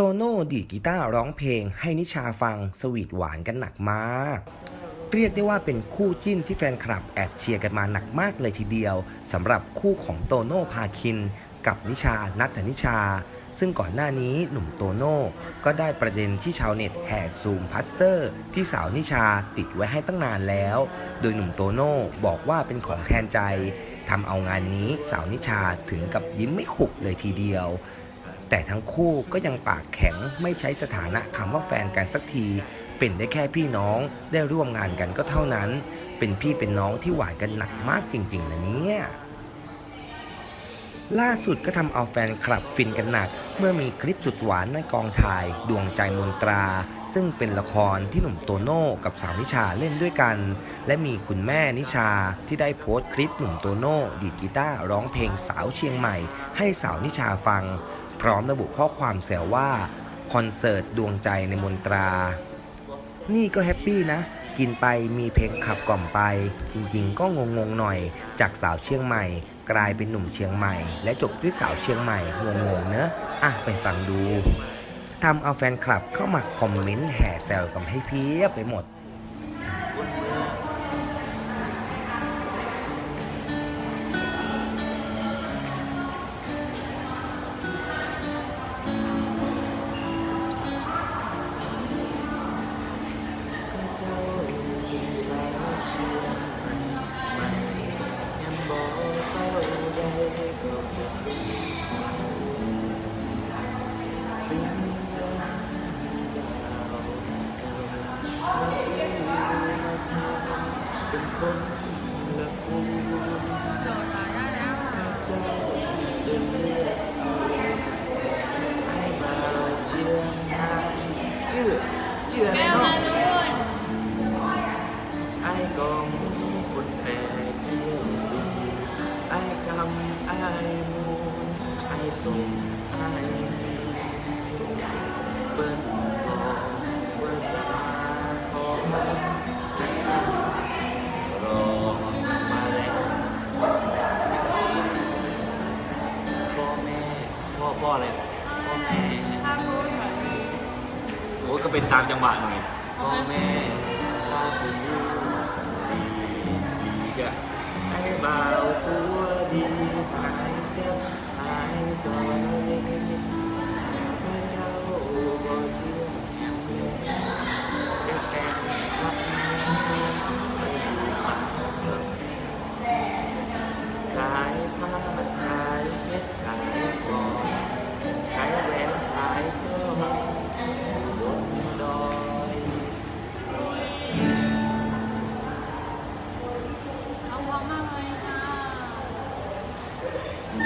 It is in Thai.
โตโน่ดีดกีตาร์ร้องเพลงให้นิชาฟังสวีทหวานกันหนักมาก เรียกได้ว่าเป็นคู่จิ้นที่แฟนคลับแอบเชียร์กันมาหนักมากเลยทีเดียวสำหรับคู่ของโตโน่พาคิน กับนิชานัทนิชา ซึ่งก่อนหน้านี้หนุ่มโตโน่ก็ได้ประเด็นที่ชาวเน็ตแห่ซูมพัสเตอร์ ที่สาวนิชาติดไว้ให้ตั้งนานแล้ว โดยหนุ่มโตโน่บอกว่าเป็นของแทนใจทำเอางานนี้สาวนิชาถึงกับยิ้มไม่หุบเลยทีเดียว แต่ทั้งคู่ก็ยังปากแข็งไม่ใช้สถานะคำว่าแฟนกันสักที เป็นได้แค่พี่น้องได้ร่วมงานกันก็เท่านั้น เป็นพี่เป็นน้องที่หวานกันหนักมากจริงๆนะเนี่ยล่าสุดก็ทำเอาแฟนคลับฟินกันหนัก เมื่อมีคลิปสุดหวานในกองถ่าย ดวงใจมนตรา ซึ่งเป็นละครที่หนุ่มโตโน่กับสาวนิชาเล่นด้วยกัน และมีคุณแม่นิชาที่ได้โพสต์คลิปหนุ่มโตโน่ดีดกีตาร์ร้องเพลงสาวเชียงใหม่ ให้สาวนิชาฟัง พร้อมระบุข้อความแซวว่าคอนเสิร์ตดวงใจในมนตรา นี่ก็แฮปปี้นะ กินไปมีเพลงขับกล่อมไป จริงๆ ก็งงๆหน่อย จากสาวเชียงใหม่ กลายเป็นหนุ่มเชียงใหม่ และจบด้วยสาวเชียงใหม่งงๆเนอะอะไปฟังดูทำเอาแฟนคลับเข้ามาคอมเมนต์แห่แซวกันให้เพียบไปหมด เสียเป็นคนละปูโดดอะได้แล้วอะข้าเจ้าจะเลือกเอาให้มาเจียงใหม่ชื่อชื่ออะไรแก้วเนาะมาลูนไอ้กองคนแผ่เที่ยวสีไอ้คำไอ้มูไอ้ส่งไอ้มีเปิ้น อพ่ออะไรพ่อแม่ถ้าพูดแบบนี้โอ้ก็เป็นตามจังหวะหน่อยพ่อแม่ถ้าเป็นลูกสาวดีดีก็ให้บ่าวตัวดีหายเสียหายสวย